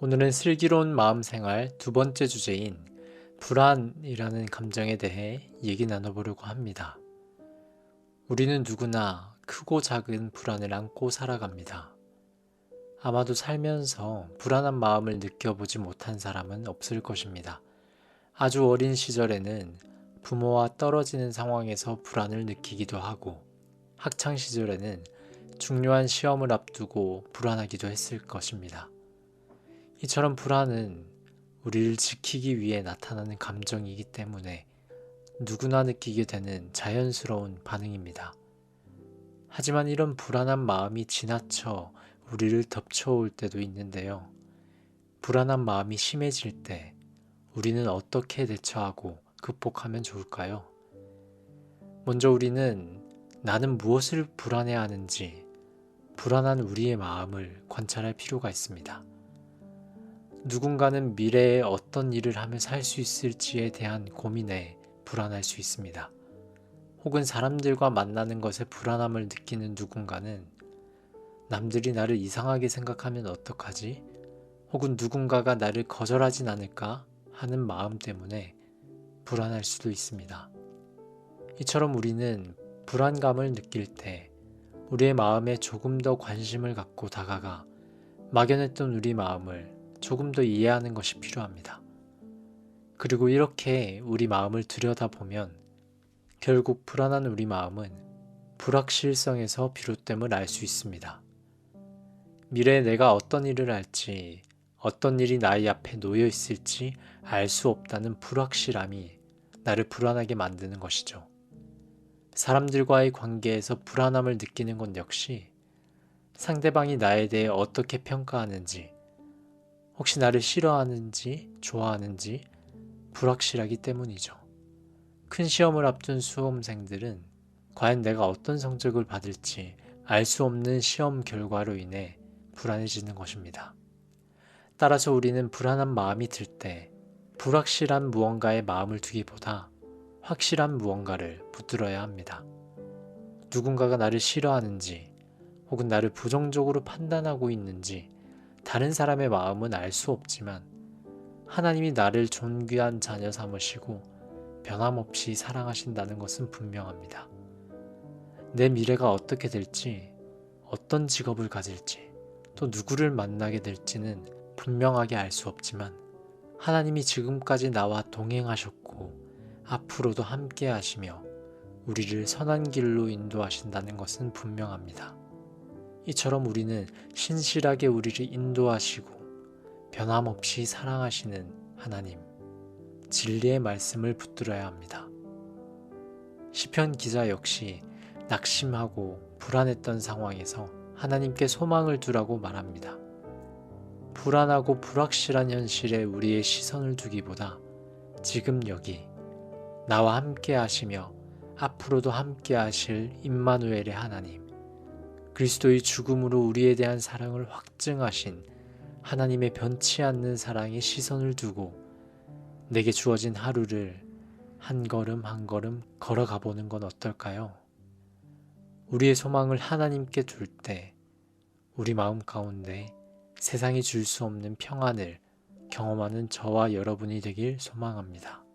오늘은 슬기로운 마음 생활 두 번째 주제인 불안이라는 감정에 대해 얘기 나눠보려고 합니다. 우리는 누구나 크고 작은 불안을 안고 살아갑니다. 아마도 살면서 불안한 마음을 느껴보지 못한 사람은 없을 것입니다. 아주 어린 시절에는 부모와 떨어지는 상황에서 불안을 느끼기도 하고 학창 시절에는 중요한 시험을 앞두고 불안하기도 했을 것입니다. 이처럼 불안은 우리를 지키기 위해 나타나는 감정이기 때문에 누구나 느끼게 되는 자연스러운 반응입니다. 하지만 이런 불안한 마음이 지나쳐 우리를 덮쳐올 때도 있는데요. 불안한 마음이 심해질 때 우리는 어떻게 대처하고 극복하면 좋을까요? 먼저 우리는 나는 무엇을 불안해 하는지 불안한 우리의 마음을 관찰할 필요가 있습니다. 누군가는 미래에 어떤 일을 하며 살 수 있을지에 대한 고민에 불안할 수 있습니다. 혹은 사람들과 만나는 것에 불안함을 느끼는 누군가는 남들이 나를 이상하게 생각하면 어떡하지? 혹은 누군가가 나를 거절하진 않을까 하는 마음 때문에 불안할 수도 있습니다. 이처럼 우리는 불안감을 느낄 때 우리의 마음에 조금 더 관심을 갖고 다가가 막연했던 우리 마음을 조금 더 이해하는 것이 필요합니다. 그리고 이렇게 우리 마음을 들여다보면 결국 불안한 우리 마음은 불확실성에서 비롯됨을 알 수 있습니다. 미래에 내가 어떤 일을 할지, 어떤 일이 나의 앞에 놓여 있을지 알 수 없다는 불확실함이 나를 불안하게 만드는 것이죠. 사람들과의 관계에서 불안함을 느끼는 것 역시 상대방이 나에 대해 어떻게 평가하는지, 혹시 나를 싫어하는지, 좋아하는지 불확실하기 때문이죠. 큰 시험을 앞둔 수험생들은 과연 내가 어떤 성적을 받을지 알 수 없는 시험 결과로 인해 불안해지는 것입니다. 따라서 우리는 불안한 마음이 들 때 불확실한 무언가에 마음을 두기보다 확실한 무언가를 붙들어야 합니다. 누군가가 나를 싫어하는지 혹은 나를 부정적으로 판단하고 있는지 다른 사람의 마음은 알 수 없지만 하나님이 나를 존귀한 자녀 삼으시고 변함없이 사랑하신다는 것은 분명합니다. 내 미래가 어떻게 될지, 어떤 직업을 가질지, 또 누구를 만나게 될지는 분명하게 알 수 없지만 하나님이 지금까지 나와 동행하셨고 앞으로도 함께 하시며 우리를 선한 길로 인도하신다는 것은 분명합니다. 이처럼 우리는 신실하게 우리를 인도하시고 변함없이 사랑하시는 하나님, 진리의 말씀을 붙들어야 합니다. 시편 기자 역시 낙심하고 불안했던 상황에서 하나님께 소망을 두라고 말합니다. 불안하고 불확실한 현실에 우리의 시선을 두기보다 지금 여기 나와 함께 하시며 앞으로도 함께 하실 임마누엘의 하나님 그리스도의 죽음으로 우리에 대한 사랑을 확증하신 하나님의 변치 않는 사랑에 시선을 두고 내게 주어진 하루를 한 걸음 한 걸음 걸어가 보는 건 어떨까요? 우리의 소망을 하나님께 둘 때 우리 마음 가운데 세상이 줄 수 없는 평안을 경험하는 저와 여러분이 되길 소망합니다.